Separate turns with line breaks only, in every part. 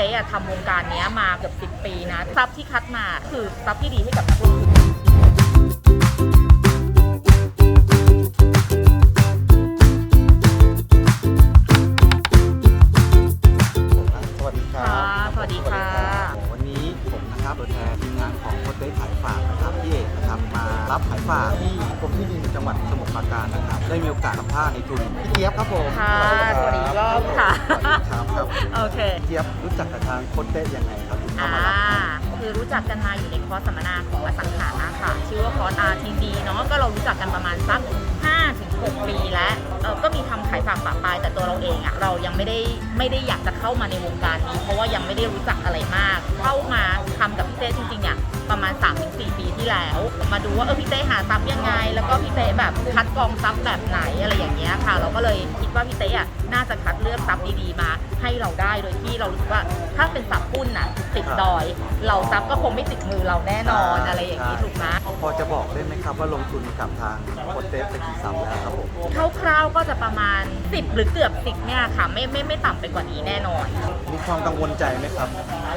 ต้อะทำวงการเนี้ยมาเกือบ10ปีนะทรัพย์ที่คัดมาคือทรัพย์ที่ดีให้กับนักลงทุน
สวัสดีครับ
ค่ะสวัสดีค่ะ
วันนี้ผมนะครับตัวแทนทีมงานของโคเต้ขายฝากนะครับพี่เอกนะครับมารับขายฝากที่กรมที่ดินจังหวัดสมุทรปราการนะครับ ได้มีโอกาสสัมภาษณ์ในทุนพี่เจี๊ยบครับผม
ค่ะสวัสดีอีกรอบค่ะ
สวัสดีครับครับ
โอเค
พี่เจี๊ยบรู้จักกับทางโคเต้ยังไงครับถึงเข้า
อ่า
มารับงาน
คือรู้จักกันมาอยู่ในคอร์สสัมมนาของอสังหาค่ะ ชื่อว่าคอร์ส RTD เนาะก็เรารู้จักกันประมาณสัก5ถึง6ปีแล้วเออก็มีทำขายฝากปะปายแต่ตัวเราเองอะเรายังไม่ได้ไม่ได้อยากจะเข้ามาในวงการนี้ เพราะว่ายังไม่ได้รู้จักอะไรมาก เข้ามาทำกับพี่เต้จริงๆอะประมาณ 3-4 ปีที่แล้ว มาดูว่าเออพี่เต้หาทรัพย์ยังไง แล้วก็พี่เต้แบบคัดกรองทรัพย์แบบไหนอะไรอย่างเงี้ยค่ะ เราก็เลยคิดว่าพี่เต้อะน่าจะคัดเลือกทรัพย์ดีๆมา ให้เราได้โดยที่เรารู้สึกว่าถ้าเป็นทรัพย์ปุ้นน่ะติดดอย เราทรัพย์ก็คงไม่ติดมือเราแน่นอนอะไรอย่างนี้ถูกไหม
พอจะบอกได้ไหมครับว่าลงทุนกับทางโคเต้ไปกี่ซับแล้วครับผม
คร่าวๆก็จะประมาณ 10 หรือเกือบ 10 เนี่ยค่ะ ไม่ไม่ไม่ต่ำไปกว่านี้แน่นอน
มีความกังวลใจไหมครับ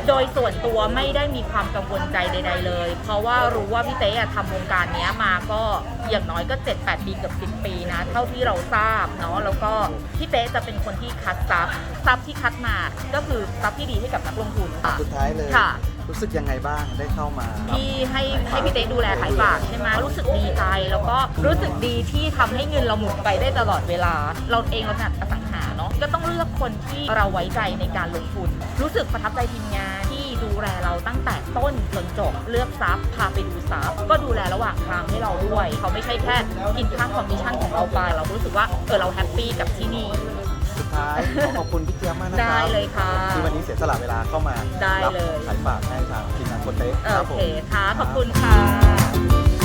โดยส่วนตัวไม่ได้มีความกังวลใจใด ๆ เลย เพราะว่ารู้ว่าพี่เต้อะทำวงการเนี้ยมาก็อย่างน้อยก็ 7-8 ปีเกือบ10 ปีนะ เท่าที่เราทราบเนาะแล้วก็พี่เต้จะเป็นคนที่คัดทรัพย์ทรัพย์ที่คัดมาก็คือทรัพย์ที่ดีให้กับนักลงทุนค่ะ
สุดท้ายเลย
ค่ะ
รู้สึกยังไงบ้างได้เข้ามารับ
ที่ให้ให้พี่เต้ดูแลขายฝากใช่ไหมรู้สึกดีใจแล้วก็รู้สึกดีที่ทำให้เงินเราหมุนไปได้ตลอดเวลา เราเองเราถนัดอสังหาเนาะก็ต้องเลือกคนที่เราไว้ใจในการลงทุน รู้สึกประทับใจทีมงานที่ดูแลเราตั้งแต่ต้นจนจบเลือกซับพาไปดูซับก็ดูแลระหว่างทางให้เราด้วย เขาไม่ใช่แค่กินค่าคอมมิชชั่นของเราไปเรารู้สึกว่าเออเราแฮปปี้กับที่นี่
สุดท้ายขอขอบคุณพี่เจี๊ยบมากนะครั
ได้เลยค่ะ
ที่วันนี้เสียสละเวลาเข้ามา
ได้เลย
รับขายฝากให้ทางทีมงานโคเต้
โอ
ครับผ
เค
ม
ค่ะ ขอบคุณค่ะ